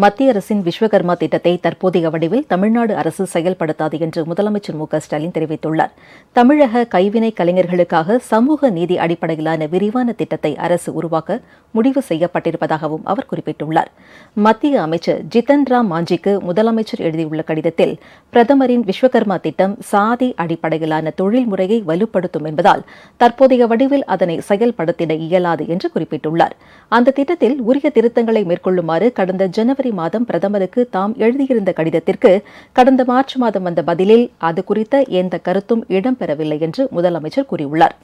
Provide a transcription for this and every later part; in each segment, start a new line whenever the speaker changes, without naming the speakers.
மத்திய அரசின் விஸ்வகர்மா திட்டத்தை தற்போதைய வடிவில் தமிழ்நாடு அரசு செயல்படுத்தாது என்று முதலமைச்சர் மு ஸ்டாலின் தெரிவித்துள்ளார். தமிழக கைவினை கலைஞர்களுக்காக சமூக நீதி அடிப்படையிலான விரிவான திட்டத்தை அரசு உருவாக்க முடிவு செய்யப்பட்டிருப்பதாகவும் அவர் குறிப்பிட்டுள்ளார். மத்திய அமைச்சர் ஜிதன் ராம் மாஞ்சிக்கு முதலமைச்சர் எழுதியுள்ள கடிதத்தில் பிரதமரின் விஸ்வகர்மா திட்டம் சாதி அடிப்படையிலான தொழில் முறையை வலுப்படுத்தும் என்பதால் தற்போதைய வடிவில் அதனை செயல்படுத்திட இயலாது என்று குறிப்பிட்டுள்ளார். அந்த திட்டத்தில் உரிய திருத்தங்களை மேற்கொள்ளுமாறு கடந்த ஜனவரி ஜனவரி மாதம் பிரதமருக்கு தாம் எழுதியிருந்த கடிதத்திற்கு கடந்த மார்ச் மாதம் வந்த பதிலில் அது குறித்த எந்த கருத்தும் இடம்பெறவில்லை என்று முதலமைச்சர் கூறியுள்ளார்.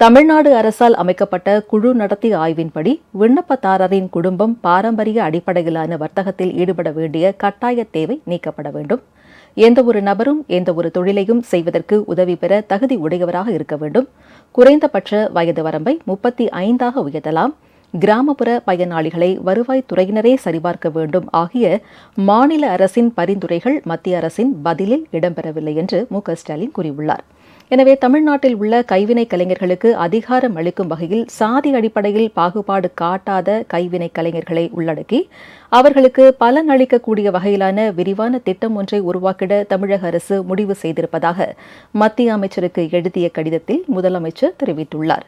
தமிழ்நாடு அரசால் அமைக்கப்பட்ட குழு நடத்திய ஆய்வின்படி விண்ணப்பதாரரின் குடும்பம் பாரம்பரிய அடிப்படையிலான வர்த்தகத்தில் ஈடுபட வேண்டிய கட்டாய தேவை நீக்கப்பட வேண்டும். எந்த ஒரு நபரும் எந்த ஒரு தொழிலையும் செய்வதற்கு உதவி பெற தகுதி உடையவராக இருக்க வேண்டும். குறைந்தபட்ச வயது வரம்பை முப்பத்தி ஐந்தாக உயர்த்தலாம். கிராமப்புற பயனாளிகளை வருவாய்த்துறையினரே சரிபார்க்க வேண்டும் ஆகிய மாநில அரசின் பரிந்துரைகள் மத்திய அரசின் பதிலில் இடம்பெறவில்லை என்று மு க ஸ்டாலின் கூறியுள்ளார். எனவே தமிழ்நாட்டில் உள்ள கைவினை கலைஞர்களுக்கு அதிகாரம் அளிக்கும் வகையில் சாதி அடிப்படையில் பாகுபாடு காட்டாத கைவினை கலைஞர்களை உள்ளடக்கி அவர்களுக்கு பலன் அளிக்கக்கூடிய வகையிலான விரிவான திட்டம் ஒன்றை உருவாக்கிட தமிழக அரசு முடிவு செய்திருப்பதாக மத்திய அமைச்சருக்கு எழுதிய கடிதத்தில் முதலமைச்சர் தெரிவித்துள்ளார்.